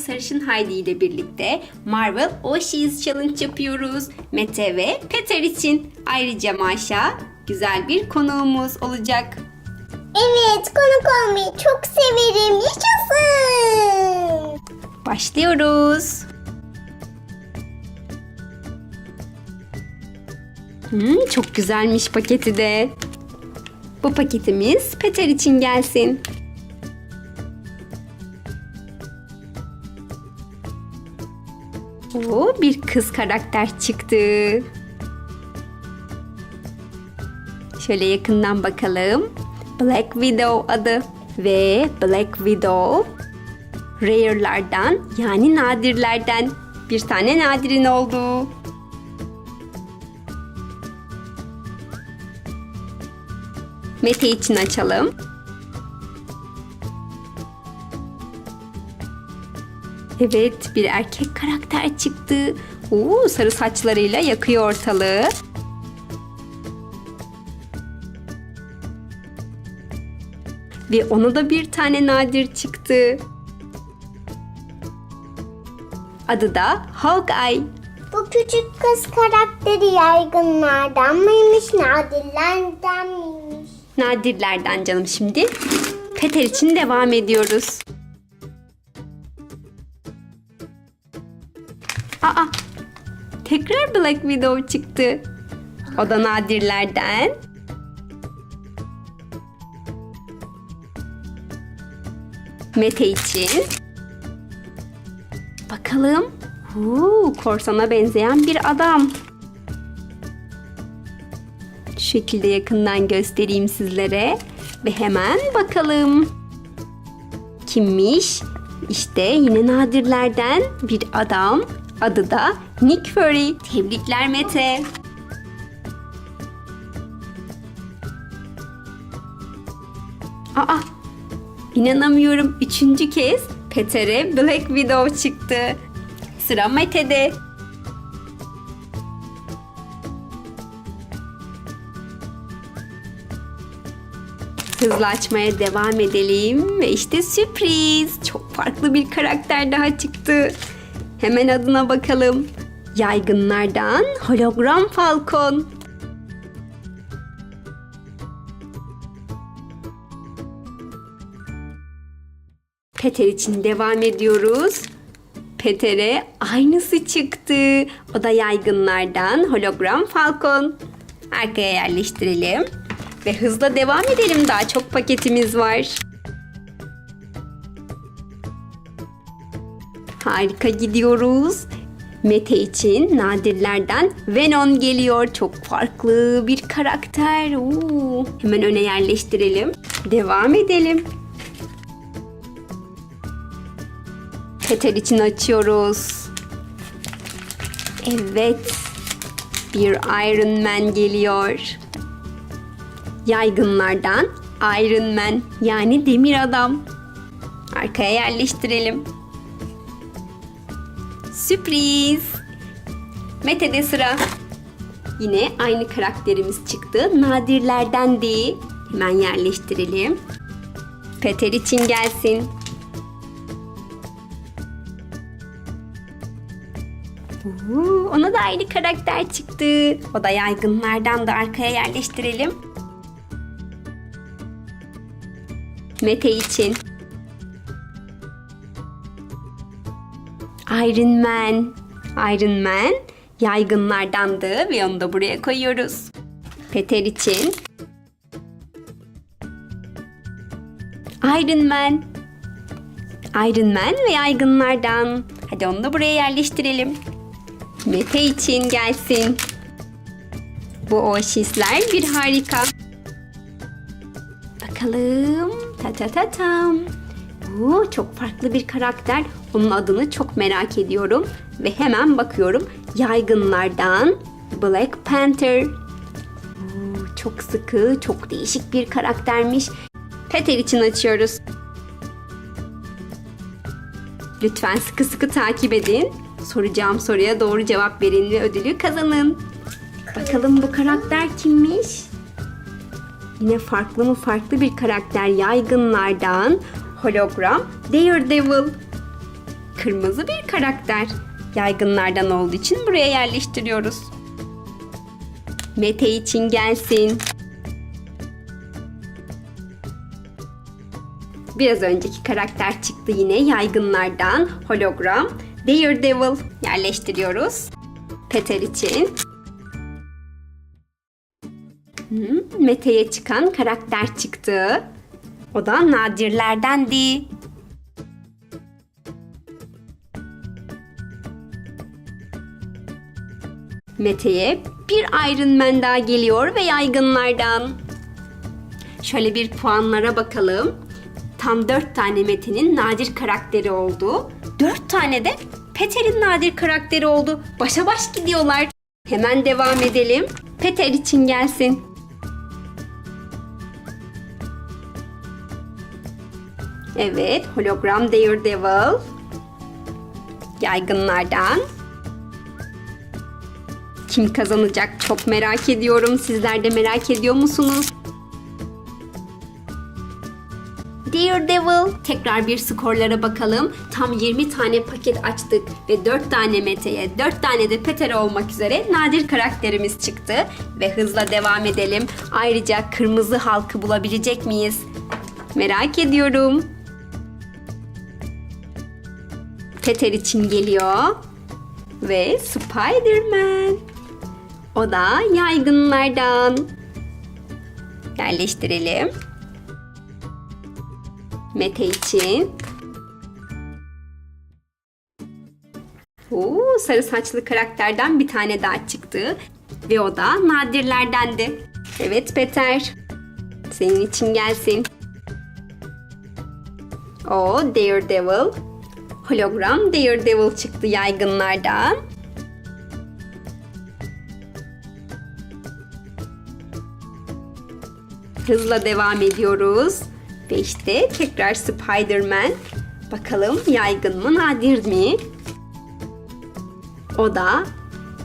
Sarışın Heidi ile birlikte Marvel Oshis Challenge yapıyoruz. Mete ve Peter için. Ayrıca Maşa güzel bir konuğumuz olacak. Evet konuk olmayı çok severim. Yaşasın. Başlıyoruz. Hmm, çok güzelmiş paketi de. Bu paketimiz Peter için gelsin. Oo, bir kız karakter çıktı. Şöyle yakından bakalım. Black Widow adı ve Black Widow rare'lardan yani nadirlerden bir tane nadirin oldu. Mete için açalım. Evet, bir erkek karakter çıktı. Oo, sarı saçlarıyla yakıyor ortalığı. Ve ona da bir tane nadir çıktı. Adı da Hawkeye. Bu küçük kız karakteri yaygınlardan mıymış, nadirlerden miymiş? Nadirlerden canım şimdi. Peter için devam ediyoruz. Tekrar Black Widow çıktı. O da nadirlerden. Mete için. Bakalım. Huu, korsana benzeyen bir adam. Şu şekilde yakından göstereyim sizlere. Ve hemen bakalım. Kimmiş? İşte yine nadirlerden bir adam. Adı da Nick Fury. Tebrikler Mete. Aa, inanamıyorum. Üçüncü kez Peter'e Black Widow çıktı. Sıra Mete'de. Hızlı açmaya devam edelim ve işte sürpriz. Çok farklı bir karakter daha çıktı. Hemen adına bakalım. Yaygınlardan hologram Falcon. Peter için devam ediyoruz. Peter'e aynısı çıktı. O da yaygınlardan hologram Falcon. Arkaya yerleştirelim. Ve hızla devam edelim. Daha çok paketimiz var. Harika gidiyoruz. Mete için nadirlerden Venom geliyor. Çok farklı bir karakter. Oo. Hemen öne yerleştirelim. Devam edelim. Peter için açıyoruz. Evet. Bir Iron Man geliyor. Yaygınlardan Iron Man yani demir adam. Arkaya yerleştirelim. Sürpriz. Mete'de sıra. Yine aynı karakterimiz çıktı. Nadirlerden değil. Hemen yerleştirelim. Peter için gelsin. Oo, ona da aynı karakter çıktı. O da yaygınlardan da arkaya yerleştirelim. Mete için. Iron Man. Iron Man yaygınlardandı ve onu da buraya koyuyoruz. Peter için. Iron Man. Iron Man ve yaygınlardan. Hadi onu da buraya yerleştirelim. Mete için gelsin. Bu oşisler bir harika. Bakalım. Ta ta ta tam. Oo, çok farklı bir karakter. Onun adını çok merak ediyorum. Ve hemen bakıyorum. Yaygınlardan Black Panther. Oo, çok sıkı, çok değişik bir karaktermiş. Peter için açıyoruz. Lütfen sıkı sıkı takip edin. Soracağım soruya doğru cevap verin ve ödülü kazanın. Bakalım bu karakter kimmiş? Yine farklı mı farklı bir karakter yaygınlardan hologram Daredevil. kırmızı bir karakter. Yaygınlardan olduğu için buraya yerleştiriyoruz. Mete için gelsin. Biraz önceki karakter çıktı yine yaygınlardan hologram Daredevil yerleştiriyoruz. Peter için. Hmm, Mete'ye çıkan karakter çıktı. O da nadirlerdendi. Mete'ye bir Iron Man daha geliyor ve yaygınlardan. Şöyle bir puanlara bakalım. Tam 4 tane Mete'nin nadir karakteri oldu. 4 tane de Peter'in nadir karakteri oldu. Başa baş gidiyorlar. Hemen devam edelim. Peter için gelsin. Evet, hologram Daredevil. Yaygınlardan. Kim kazanacak çok merak ediyorum. Sizler de merak ediyor musunuz? Daredevil. Tekrar bir skorlara bakalım. Tam 20 tane paket açtık ve 4 tane Mete'ye, 4 tane de Peter olmak üzere nadir karakterimiz çıktı. Ve hızla devam edelim. Ayrıca kırmızı halkı bulabilecek miyiz? Merak ediyorum. Peter için geliyor. Ve Spider-Man. O da yaygınlardan. Yerleştirelim. Mete için. Oo, sarı saçlı karakterden bir tane daha çıktı. Ve o da nadirlerdendi. Evet Peter. Senin için gelsin. O Daredevil. Hologram Daredevil çıktı yaygınlardan. Hızla devam ediyoruz. Ve tekrar Spider-Man. Bakalım yaygın mı nadir mi? O da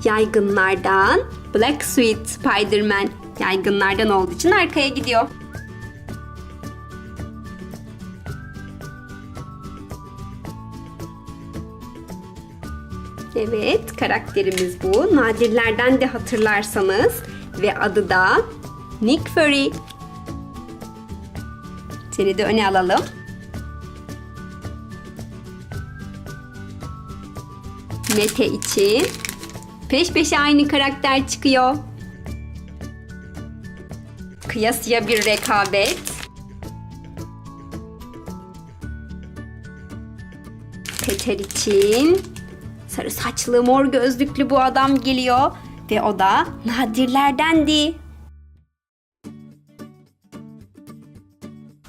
yaygınlardan Black Suite Spider-Man. Yaygınlardan olduğu için arkaya gidiyor. Evet, karakterimiz bu. Nadirlerden de hatırlarsanız ve adı da Nick Fury. Seni de öne alalım. Mete için peş peşe aynı karakter çıkıyor. Kıyasıya bir rekabet. Peter için sarı saçlı mor gözlüklü bu adam geliyor ve o da nadirlerdendi.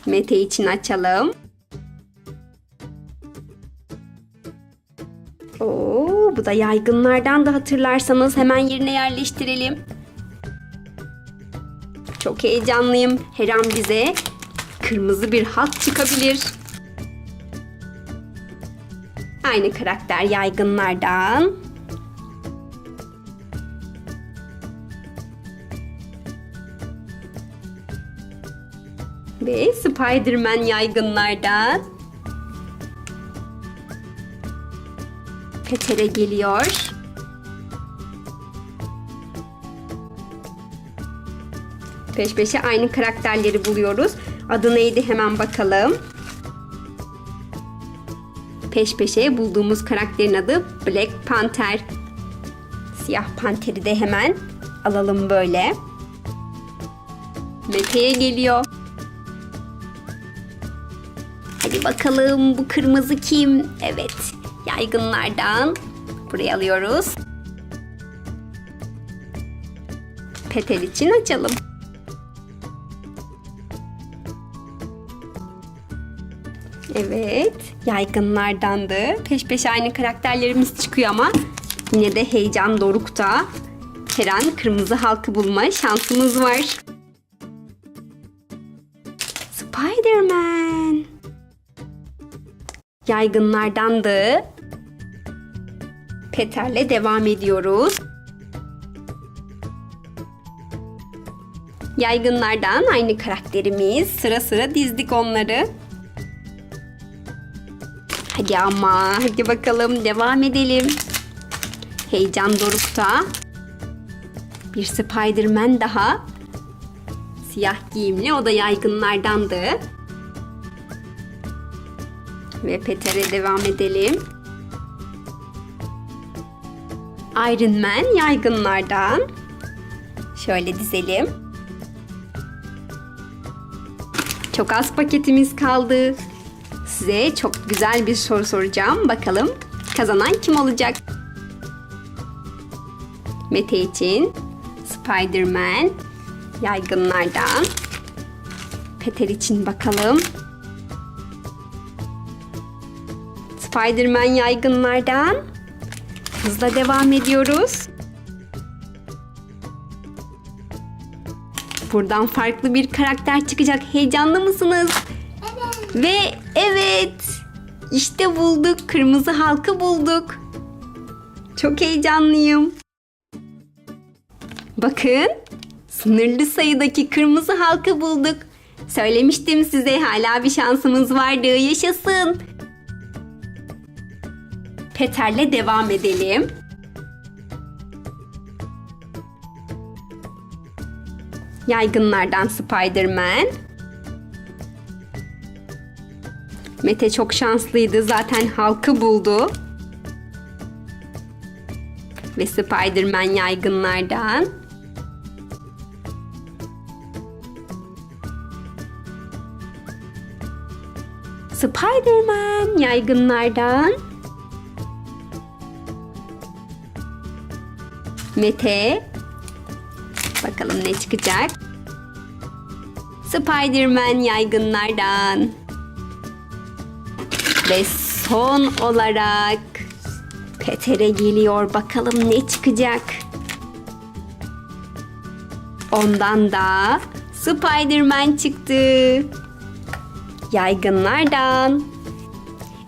Mete için açalım. Oo, bu da yaygınlardan da hatırlarsanız hemen yerine yerleştirelim. Çok heyecanlıyım. Her an bize kırmızı bir hat çıkabilir. Aynı karakter yaygınlardan. Ve Spider-Man yaygınlardan. Peter'e geliyor. Peş peşe aynı karakterleri buluyoruz. Adı neydi hemen bakalım. Peş peşe bulduğumuz karakterin adı Black Panther. Siyah Panter'i de hemen alalım böyle. Mete'ye geliyor. Hadi bakalım bu kırmızı kim? Evet, yaygınlardan. Buraya alıyoruz. Peter için açalım. Evet, yaygınlardandı. Peş peşe aynı karakterlerimiz çıkıyor ama yine de heyecan dorukta. Her an kırmızı halkı bulma şansımız var. Spider-Man. Yaygınlardandı. Peter'le devam ediyoruz. Yaygınlardan aynı karakterimiz. Sıra sıra dizdik onları. Hadi ama hadi bakalım devam edelim. Heyecan dorukta. Bir Spider-Man daha. Siyah giyimli o da yaygınlardandı. Ve Peter'e devam edelim. Iron Man yaygınlardan. Şöyle dizelim. Çok az paketimiz kaldı. Size çok güzel bir soru soracağım. Bakalım kazanan kim olacak? Mete için Spider-Man yaygınlardan. Peter için bakalım. Spider-Man yaygınlardan. Hızla devam ediyoruz. Buradan farklı bir karakter çıkacak. Heyecanlı mısınız? Ve evet işte bulduk. Kırmızı halkı bulduk. Çok heyecanlıyım. Bakın sınırlı sayıdaki kırmızı halkı bulduk. Söylemiştim size hala bir şansımız vardı. Yaşasın. Peter'le devam edelim. Yaygınlardan Spider-Man. Mete çok şanslıydı. Zaten halkı buldu. Ve Spider-Man yaygınlardan. Spider-Man yaygınlardan. Mete. Bakalım ne çıkacak. Spider-Man yaygınlardan. Ve son olarak Peter'e geliyor. Bakalım ne çıkacak. Ondan da Spider-Man çıktı. Yaygınlardan.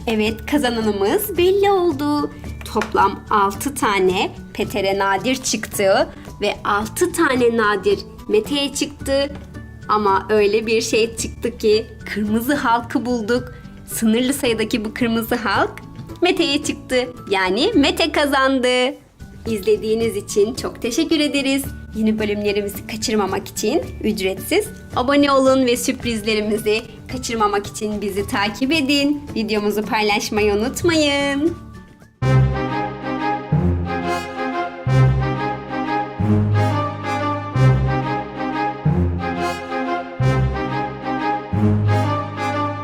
Evet kazananımız belli oldu. Toplam 6 tane Peter'e nadir çıktı ve 6 tane nadir Mete'ye çıktı. Ama öyle bir şey çıktı ki kırmızı halkı bulduk. Sınırlı sayıdaki bu kırmızı halk Mete'ye çıktı. Yani Mete kazandı. İzlediğiniz için çok teşekkür ederiz. Yeni bölümlerimizi kaçırmamak için ücretsiz abone olun ve sürprizlerimizi kaçırmamak için bizi takip edin. Videomuzu paylaşmayı unutmayın.